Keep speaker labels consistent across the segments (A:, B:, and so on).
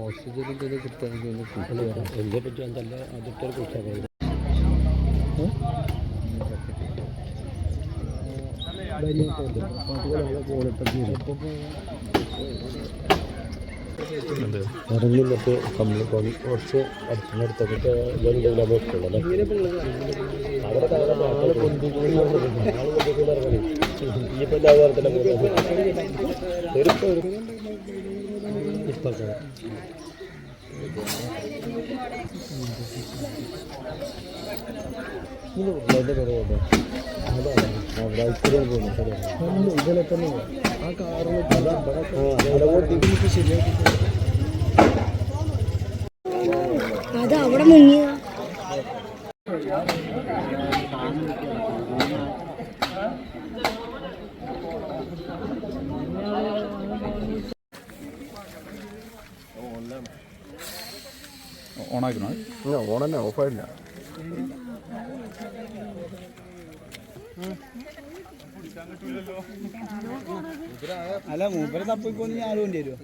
A: ഓക്സിജനിന്റെ ഇത് കിട്ടുകയാണെങ്കിൽ ഒന്ന് കിട്ടണം വരാം എന്നെ പറ്റി എന്തല്ല ആദ്യത്തെ ഒരു കുറിച്ചാൽ പോയത് ഇറങ്ങുന്നിട്ട് കമ്പനി കുറച്ച് അടുത്തിനടുത്തൊക്കെ ഇട്ടുള്ളൂ അവിടെ താഴെ ആൾ പൊന്തിക്കൂടി ഇനിയിപ്പോൾ എല്ലാ തരത്തിലും ഇപ്പം ഇതിന്റെ പേര് ഇതിലെ തന്നെ ആ കാറിൽ ശരിയാക്കി
B: അത് അവിടെ മുങ്ങിയ
C: ഓണാക്കണോ?
D: ഓണന്നെ ഓഫായില്ല.
E: അല്ല മൂപ്പരെ തപ്പിക്കൊന്ന് ഞാൻ വേണ്ടി വരുമോ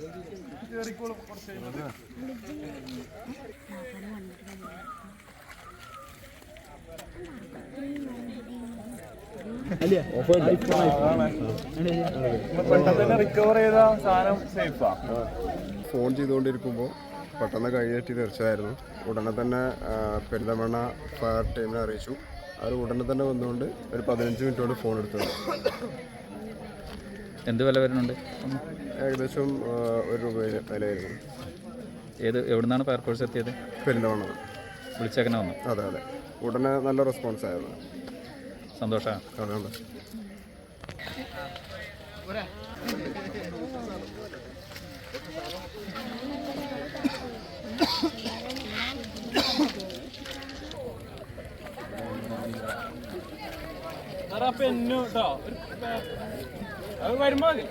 D: ഫോൺ ചെയ്തുകൊണ്ടിരിക്കുമ്പോൾ പെട്ടെന്ന് കൈയേറ്റി തീർച്ചയായിരുന്നു ഉടനെ തന്നെ പെരിന്തമണ്ണ ഫയർ ടീമിനെ അറിയിച്ചു. അവർ ഉടനെ തന്നെ വന്നുകൊണ്ട് ഒരു പതിനഞ്ച് മിനിറ്റ് കൊണ്ട് ഫോൺ എടുത്തത്
C: എന്ത് വില വരുന്നുണ്ട്?
D: ഏകദേശം ഒരു രൂപ വിലയായിരുന്നു
C: ഏത് എവിടുന്നാണ് ഫയർഫോഴ്സ് എത്തിയത്?
D: പെരിന്തമണ്ണ
C: വിളിച്ചേക്കനെ വന്നു
D: അതെ അതെ. ഉടനെ നല്ല റെസ്പോൺസ് ആയിരുന്നു.
C: സന്തോഷമാണ്
D: അതുകൊണ്ട്
F: പെന്നു കേട്ടോ അത് വരുമ്പോ മതി.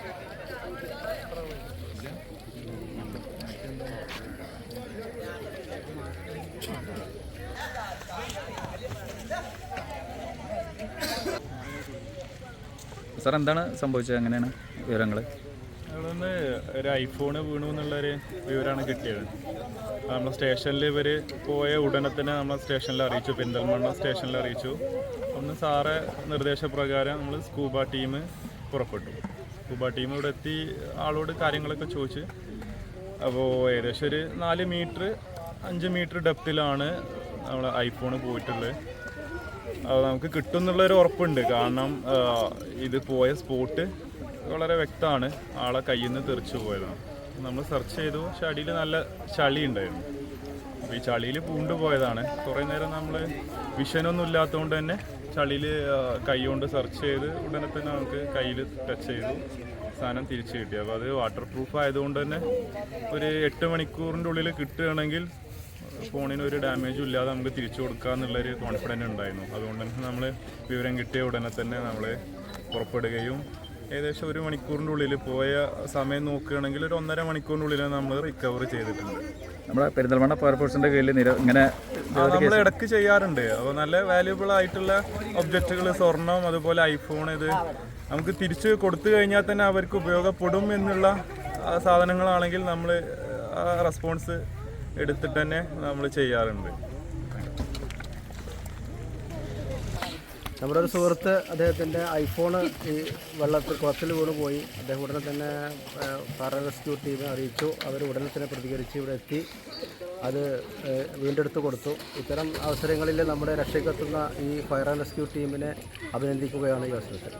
C: സാർ എന്താണ് സംഭവിച്ചത്? എങ്ങനെയാണ് വിവരങ്ങൾ
F: ഞങ്ങളൊന്ന് ഒരു ഐഫോണ് വീണു എന്നുള്ളൊരു വിവരമാണ് കിട്ടിയത്. നമ്മൾ നമ്മളെ സ്റ്റേഷനിൽ ഇവർ പോയ ഉടനെ തന്നെ നമ്മളെ സ്റ്റേഷനിൽ അറിയിച്ചു പെരിന്തൽമണ്ണ സ്റ്റേഷനിൽ അറിയിച്ചു. ഒന്ന് സാറെ നിർദ്ദേശപ്രകാരം നമ്മൾ സ്കൂബ ടീം പുറപ്പെട്ടു. സ്കൂബ ടീം ഇവിടെ എത്തി ആളോട് കാര്യങ്ങളൊക്കെ ചോദിച്ച്. അപ്പോൾ ഏകദേശം ഒരു നാല് മീറ്റർ അഞ്ച് മീറ്റർ ഡെപ്തിലാണ് നമ്മളെ ഐഫോൺ പോയിട്ടുള്ളത്. അത് നമുക്ക് കിട്ടും എന്നുള്ളൊരു ഉറപ്പുണ്ട്. കാരണം ഇത് പോയ സ്പോട്ട് വളരെ വ്യക്തമാണ് ആളെ കയ്യിൽ നിന്ന് തെറിച്ചു പോയതാണ്. നമ്മൾ സെർച്ച് ചെയ്തു ചടിയിൽ നല്ല ചളി ഉണ്ടായിരുന്നു. അപ്പോൾ ഈ ചളിയിൽ പൂണ്ടു പോയതാണ്. കുറേ നേരം നമ്മൾ വിഷനൊന്നും ഇല്ലാത്തതുകൊണ്ട് തന്നെ ചളിയിൽ കൈ കൊണ്ട് സെർച്ച് ചെയ്ത് ഉടനെ തന്നെ നമുക്ക് കയ്യിൽ ടച്ച് ചെയ്തു. സാധനം തിരിച്ചു കിട്ടി. അപ്പോൾ അത് വാട്ടർ പ്രൂഫ് ആയതുകൊണ്ട് തന്നെ ഒരു എട്ട് മണിക്കൂറിന്റെ ഉള്ളിൽ കിട്ടുകയാണെങ്കിൽ ഫോണിന് ഒരു ഡാമേജും ഇല്ലാതെ നമുക്ക് തിരിച്ചു കൊടുക്കുക എന്നുള്ളൊരു ഉണ്ടായിരുന്നു. അതുകൊണ്ട് തന്നെ നമ്മൾ വിവരം കിട്ടിയ ഉടനെ തന്നെ നമ്മൾ പുറപ്പെടുകയും ഏകദേശം ഒരു മണിക്കൂറിന്റെ ഉള്ളിൽ പോയ സമയം നോക്കുകയാണെങ്കിൽ ഒരു ഒന്നര മണിക്കൂറിന്റെ ഉള്ളിൽ നമ്മൾ റിക്കവർ ചെയ്തിട്ടുണ്ട്.
C: നമ്മുടെ പെരിന്തൽമണ്ണ ഫയർഫോഴ്സിന്റെ കീഴിൽ നിര ഇങ്ങനെ
F: നമ്മൾ ഇടയ്ക്ക് ചെയ്യാറുണ്ട്. അപ്പോൾ നല്ല വാല്യുബിൾ ആയിട്ടുള്ള ഒബ്ജക്റ്റുകൾ സ്വർണം അതുപോലെ ഐഫോൺ ഇത് നമുക്ക് തിരിച്ച് കൊടുത്തു കഴിഞ്ഞാൽ തന്നെ അവർക്ക് ഉപയോഗപ്പെടും എന്നുള്ള സാധനങ്ങളാണെങ്കിൽ നമ്മൾ ആ റെസ്പോൺസ് എടുത്തിട്ട് തന്നെ നമ്മൾ ചെയ്യാറുണ്ട്.
E: നമ്മുടെ ഒരു സുഹൃത്ത് അദ്ദേഹത്തിന്റെ ഐഫോണ് ഈ വെള്ളത്തിൽ കുളത്തിൽ വീണ് പോയി. അദ്ദേഹം ഉടനെ തന്നെ ഫയർ റെസ്ക്യൂ ടീമിനെ അറിയിച്ചു. അവർ ഉടനെ തന്നെ പ്രതികരിച്ച് ഇവിടെ എത്തി. അത് വീണ്ടെടുത്ത് കൊടുത്തു. ഇത്തരം അവസരങ്ങളിൽ നമ്മുടെ രക്ഷയ്ക്കെത്തുന്ന ഈ ഫയർ ആൻഡ് റെസ്ക്യൂ ടീമിനെ അഭിനന്ദിക്കുകയാണ് ഈ അവസരത്തിൽ.